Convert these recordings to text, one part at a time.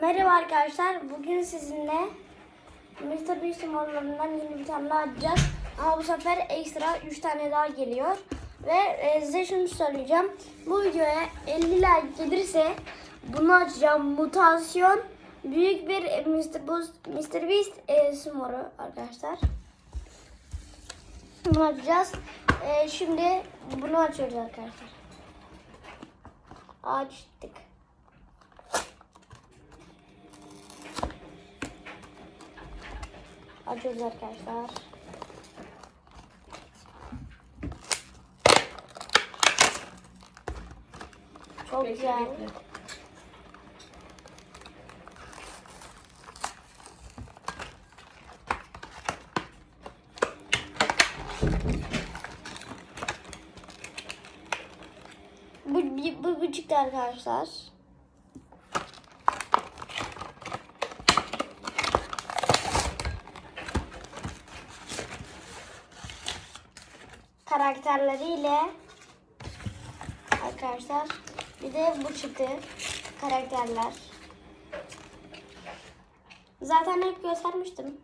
Merhaba arkadaşlar. Bugün sizinle Mr. Beast modlarından yeni bir tane daha açacağız. Ama bu sefer ekstra 3 tane daha geliyor. Ve e, size şunu söyleyeceğim. Bu videoya 50 like gelirse bunu açacağım. Mutasyon büyük bir e, Mr. Beast, Mr. Beast e, smoru arkadaşlar. Bunu açacağız. E, şimdi bunu açıyoruz arkadaşlar. Açtık. Açıyoruz arkadaşlar. Çok güzel. Bu, bu, bu arkadaşlar. Karakterleriyle arkadaşlar bir de bu çıktı karakterler. Zaten hep göstermiştim.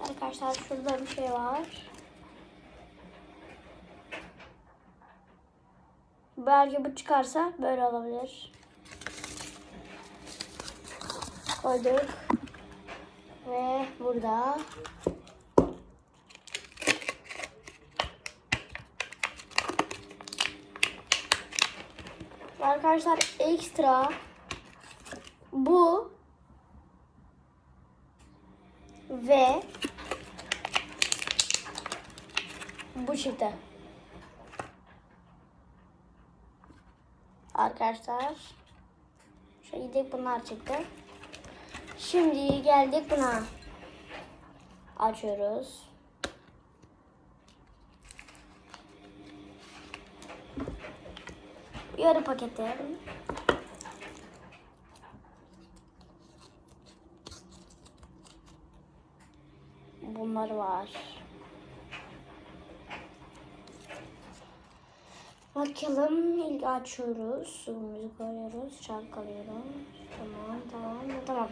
Arkadaşlar şurada bir şey var. Belki bu çıkarsa böyle olabilir. Koyduk. Ve burada Arkadaşlar ekstra bu ve bu çıktı. Arkadaşlar şöyle bunlar çıktı. Şimdi geldik buna. Açıyoruz. Yarı paketi. Bunlar var. Bakalım ilk açıyoruz. Suyumuzu koyuyoruz. Çalkalıyorum. Tamam tamam tamam.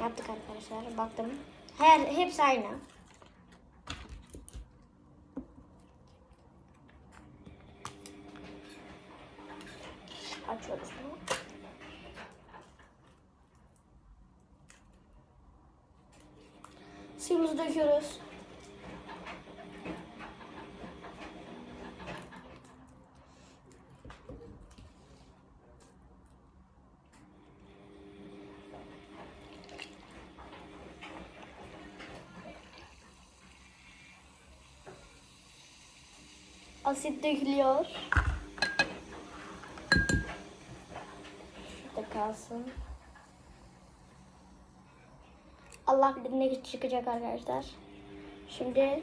Yaptık arkadaşlar. Baktım. Her hepsi aynı. Açıyoruz bunu. Suyumuzu döküyoruz. Asit dökülüyor. Şurada kalsın. Allah bilir ne çıkacak arkadaşlar. Şimdi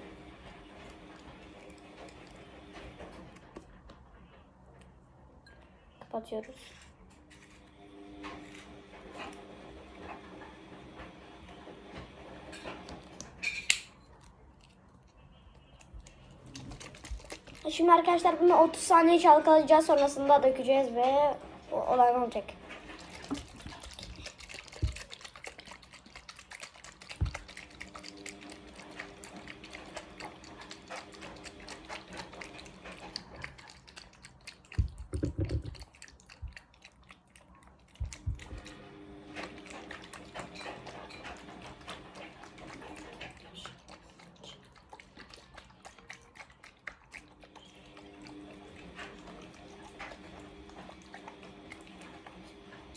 kapatıyoruz. Şimdi arkadaşlar bunu 30 saniye çalkalayacağız sonrasında dökeceğiz ve olay olacak.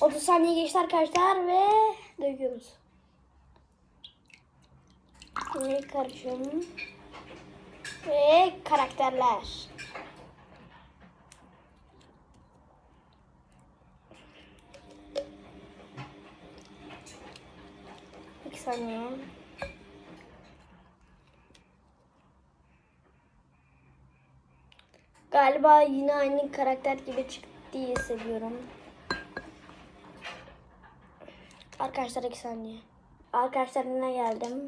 Otuz saniye geçti arkadaşlar ve döküyoruz. Ve karışım. Ve karakterler. İki saniye. Galiba yine aynı karakter gibi çıktı diye hissediyorum. Arkadaşlar iki saniye. Arkadaşlar yine geldim.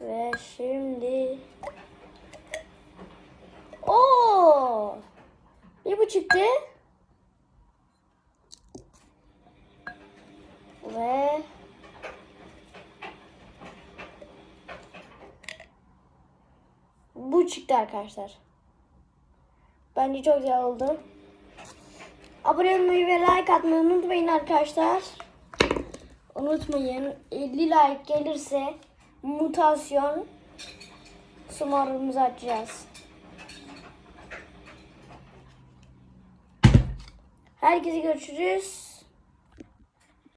Ve şimdi... Oo! Ne bu çıktı? Ve... Bu çıktı arkadaşlar. Bence çok güzel oldu. Abone olmayı ve like atmayı unutmayın arkadaşlar. Unutmayın 50 like gelirse mutasyon sumarımızı açacağız. Herkese görüşürüz.